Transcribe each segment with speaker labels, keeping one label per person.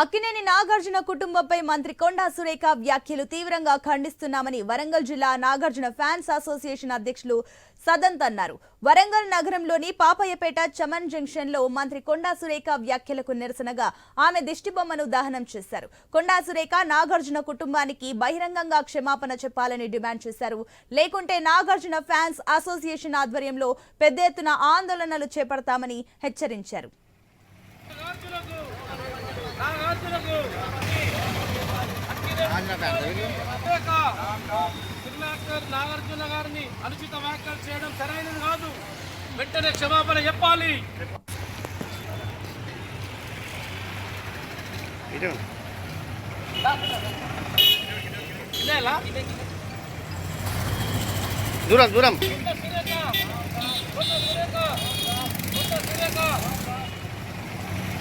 Speaker 1: అక్కినేని నాగార్జున కుటుంబంపై మంత్రి కొండా సురేఖ వ్యాఖ్యలు తీవ్రంగా ఖండిస్తున్నామని వరంగల్ జిల్లా నాగార్జున ఫ్యాన్స్ అసోసియేషన్ అధ్యక్షులు సదంత్ అన్నారు. వరంగల్ నగరంలోని పాపయ్యపేట చమన్ జంక్షన్లో మంత్రి కొండా సురేఖ వ్యాఖ్యలకు నిరసనగా ఆమె దిష్టిబొమ్మను దహనం చేశారు. కొండా సురేఖ నాగార్జున కుటుంబానికి బహిరంగంగా క్షమాపణ చెప్పాలని డిమాండ్ చేశారు. లేకుంటే నాగార్జున ఫ్యాన్స్ అసోసియేషన్ ఆధ్వర్యంలో పెద్ద ఎత్తున ఆందోళనలు చేపడతామని హెచ్చరించారు.
Speaker 2: నాగార్జున గారిని అనుచిత వ్యాఖ్యలు చేయడం సరైనది కాదు. వెంటనే క్షమాపణ చెప్పాలి?
Speaker 3: దూరం దూరం.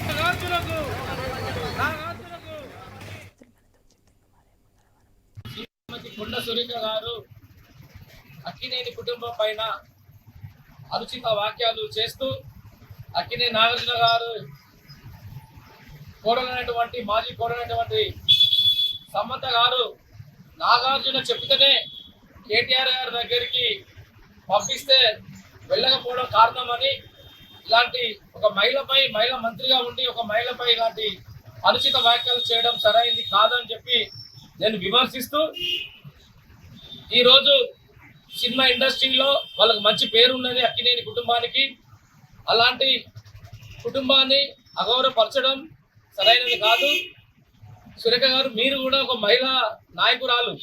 Speaker 2: నాగార్జునకు కొండ సురేఖ గారు అక్కినేని కుటుంబం పైన అనుచిత వాక్యాలు చేస్తూ అక్కినే నాగార్జున గారు కోడలైనటువంటి మాజీ కోడలైనటువంటి సమంత గారు నాగార్జున చెప్తేనే కేటీఆర్ గారి దగ్గరికి పంపిస్తే వెళ్ళకపోవడం కారణమని ఇలాంటి ఒక మహిళపై మహిళ మంత్రిగా ఉండి ఒక మహిళపై ఇలాంటి అనుచిత వ్యాఖ్యలు చేయడం సరైంది కాదని చెప్పి నేను విమర్శిస్తూ ఈరోజు సినిమా ఇండస్ట్రీలో వాళ్ళకి మంచి పేరు ఉన్నది అక్కినేని కుటుంబానికి. అలాంటి కుటుంబాన్ని అగౌరవపరచడం సరైనది కాదు. సురేఖ గారు మీరు కూడా ఒక మహిళా నాయకురాలు.